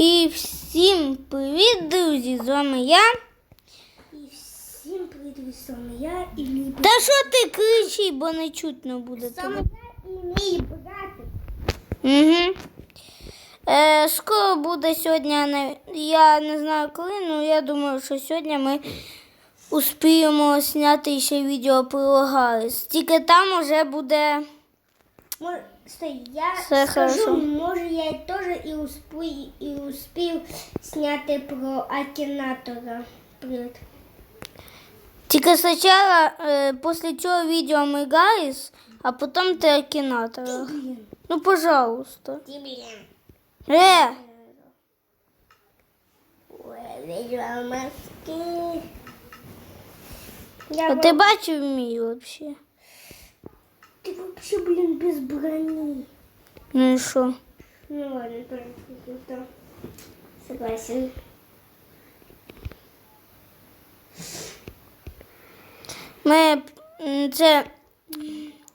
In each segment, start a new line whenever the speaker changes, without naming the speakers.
І всім привіт, друзі! З вами я.
І всім привіт, з вами я і мій брат.
Та що ти кричи, бо не чутно буде
Саме
тебе.
я і мій братик.
Угу. Е, скоро буде сьогодні, я не знаю коли, але я думаю, що сьогодні ми успіємо зняти ще відео про Гарріс. Тільки там уже буде.
Може, стой, я
Все
скажу,
хорошо.
може я теж і успів, і успів зняти про Акінатора. Привіт.
Тільки спочатку, е, після цього відео ми Гарріс, а потім ти Акінатора.
Блін.
Ну, пожалуйста.
Ти, блін.
Е!
Ой, видела маски.
А
Я
ти
вам-
бачив мій взагалі?
Ти вообще, блін, без броні.
Ну і що?
Ну ладно, круто. Согласен.
Ми це.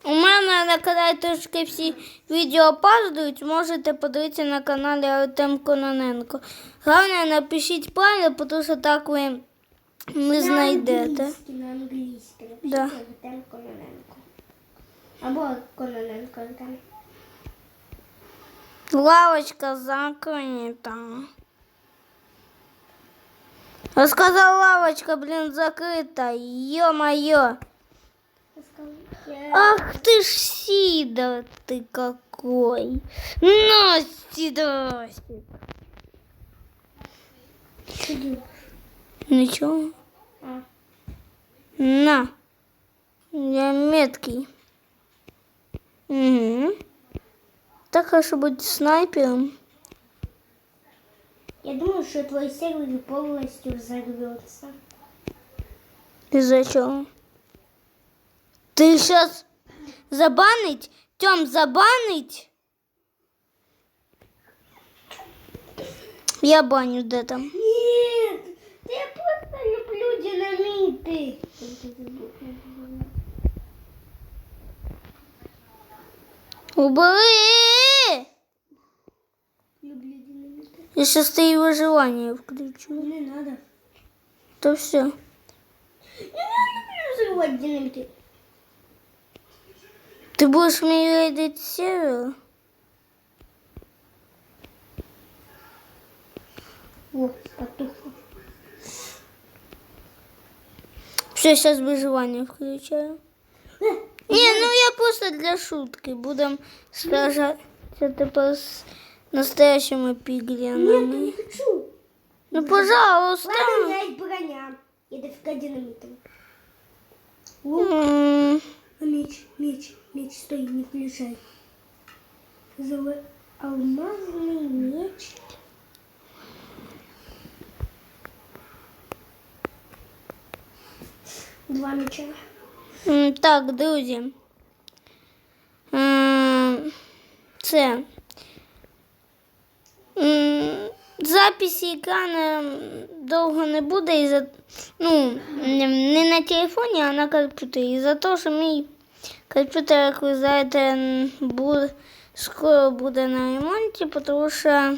У мене на каналі трошки всі відео опаздують, можете подивитися на каналі Артем Кононенко. Головне, напишіть правильно, тому що так ви не знайдете.
англійський, на англійський.
Да.
Артем Кононенко. Або Кононенко там.
Лавочка закрита. Я сказал, лавочка, блин, закрыта. Ё-моё. Ах ты ж Сидор ты какой. Насти, здрасте. Ничего.
А,
На. Я меткий. Угу. Так хорошо быть снайпером.
я думаю, что твой сервер полностью взорвется.
Из-за чего? Ты сейчас забанить? Тем, забанить? Я баню да там.
Нет, да я просто люблю динамиты.
Убери! Я сейчас ты выживание включу.
Не надо.
То все.
Я не люблю взрывать динамиты.
Ты будешь мне рейдить сервер?
О, потух.
Все, сейчас выживание включаю. Не, ну я просто для шутки. Будем сражаться типа с настоящими
Нет,
пиглинами.
не хочу.
Ну, пожалуйста.
Ладно, у меня есть броня. Я дофига динамитов. О,
М,
а меч, меч, меч, стой, не включай. Золо- Алмазный меч. Два меча.
Так, друзі. Це. Записі екрану довго не буде за ну, не- на телефоні, а на комп'ютері. І за те, що мій комп'ютер, як ви знаєте, буде, скоро буде на ремонті, тому що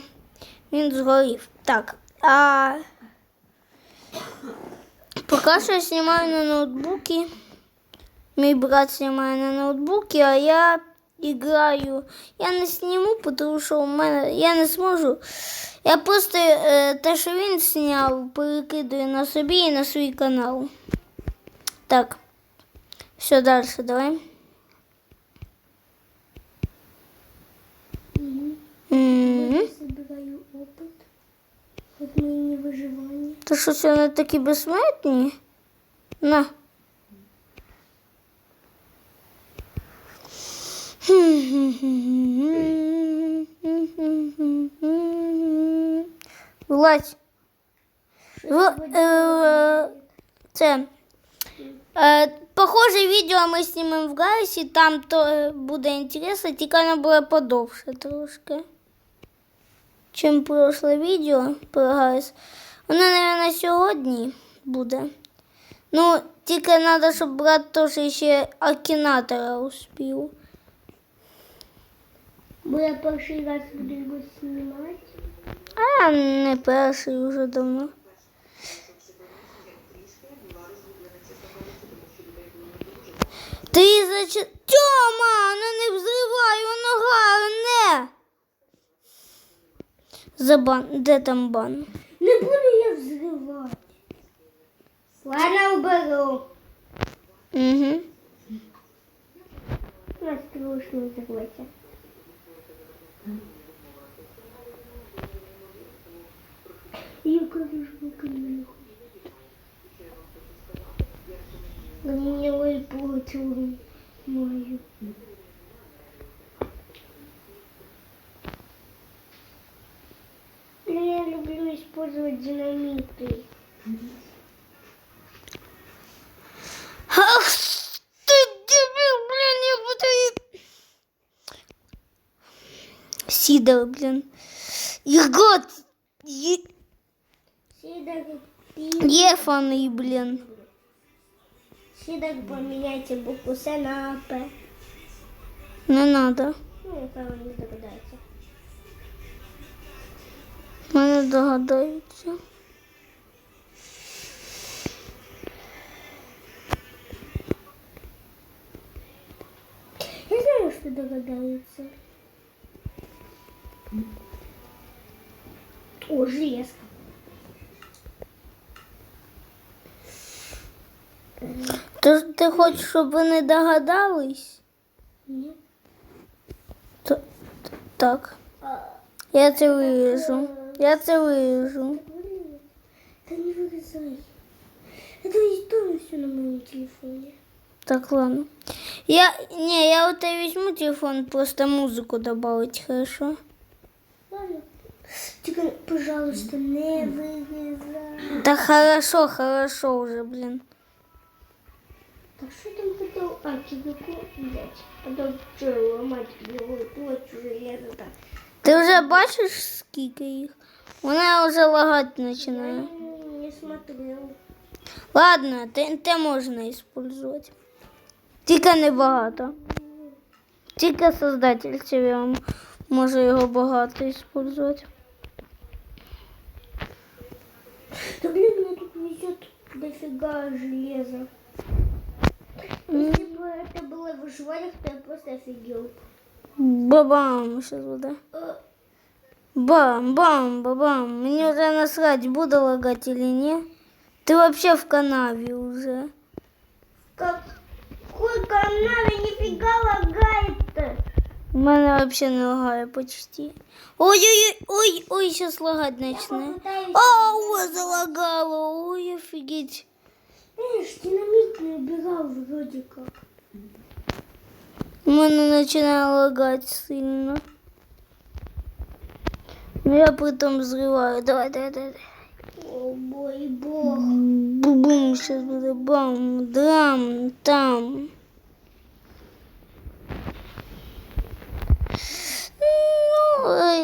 він згорів. Так. А поки що я знімаю на ноутбуці. Мій брат знімає на ноутбуці, а я граю. Я не зніму, тому що у мене я не зможу. Я просто е, те, що він зняв, перекидаю на собі і на свій канал. Так. Все далі, давай.
Собираю опыт. Вот мои невыживания.
Та що це вони такі безсмертні? На. Владь. Е, це. Е, похоже відео ми знімемо в Гарсі, там то е, буде інтересно, тільки воно буде подовше трошки. Чим прошле відео про Гарс. Воно, мабуть, сьогодні буде. Ну, тільки треба, щоб брат теж ще Акінатора успів.
Бо я перший раз буду його знімати.
А, не перший вже давно. Ти зачи... Тьома, ну не взривай, воно гарне. Забан, де там бан?
Не буду я взривати. Ладно, уберу.
Угу.
Осторожно И как же покинул. Гнилой получил мою. Но я люблю использовать динамиты.
Сидор, блин. Егот, е...
Сидор,
Ефаный, блин.
Сидор, поменяйте букву С на П.
Не надо.
Ну, ви не догадається.
Мене догадаються.
Я знаю, що догадаються. железка.
Ти, ти хочеш, щоб вони догадались?
Ні.
Т- Так. Я це виріжу. Я це виріжу.
Да не вырезай. Это ведь тоже все на моем телефоне.
Так, ладно. Я, не, я вот и возьму телефон, просто музыку добавить, хорошо?
Ладно. Только, пожалуйста, не вырезай.
Да хорошо, хорошо уже, блин.
Так что там хотел а, киберку взять? Потом что, ломать его, точь железо там.
Ти вже бачиш, скільки їх? Вона вже лагати починає.
не, не смотрел.
Ладно, ТНТ можна использовать. Тільки не багато. Тільки создатель себе може його багато использовать.
Дофига железа. Если бы это было выживание, то я просто офигел.
Бабам сейчас буде.
Э,
Бам, бам, бабам. Мне уже насрать, буду лагать или не. Ты вообще в канаве уже.
Какой канал, нифига лагает-то.
У мене вообще не лагає почти. Ой-ой-ой, ой, ой, сейчас лагать начне. Ау, залагало, ой, офигеть.
Эй, динамит не убирал вроде как.
У мене починає лагати сильно. Ну я потом взриваю. Давай, давай, давай.
О, бой, бог.
Бум, сейчас буде бам, драм, там.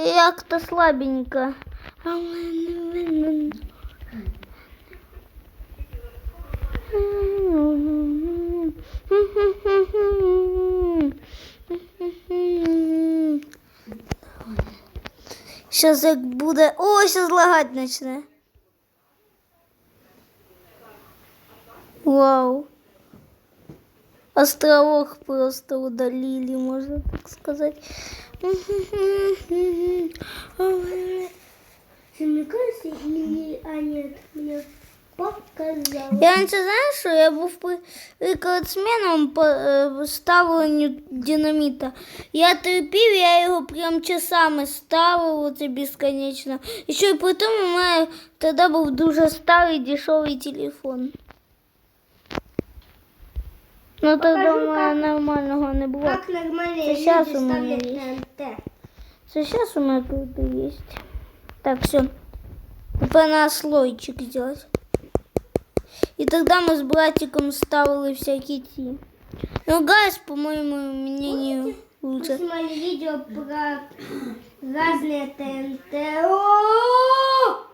Як-то слабенько. В мене винен. Сейчас як буде. О, сейчас лагать начне. Вау. Островок просто удалили, можно так сказать. Я раніше знаєш, що я був рекордсменом по е, ставленню динаміта. Я терпів, я його прям часами ставив, оце безконечно. І ще й при тому у мене тоді був дуже старий дешевий телефон. Ну тоді у мене нормального не було.
Как нормально
Сейчас
люди
у меня тут есть. Так, все. Теперь надо слойчик сделать. И тогда мы с братиком ставили всякие ті. Ну, газ, по моему мнению, лучше.
Посмотри видео про разные ТНТ. О!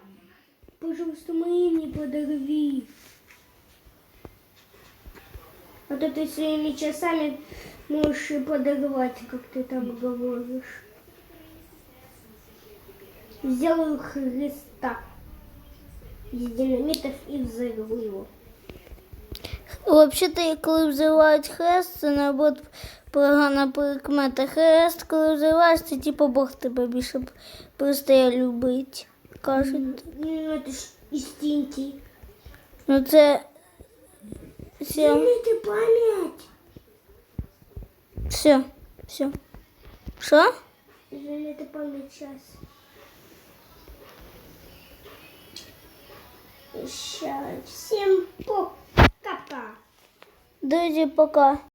Пожалуйста, мои не подорви. А то ты своими часами можешь и подорвать, как ты там говоришь. Сделаю Христа из динамитов и взорву его.
Взагалі, коли взривають хрест, це наоборот погана прикмета. Хрест, коли взриваєш, це типу Бог тебе більше перестає любити. Кажуть.
Ну, это ж из TNT.
Ну це все,
Динамиты память.
все, все. Що?
Динамиты память сейчас. Сейчас. Всем пока-пока.
Пока.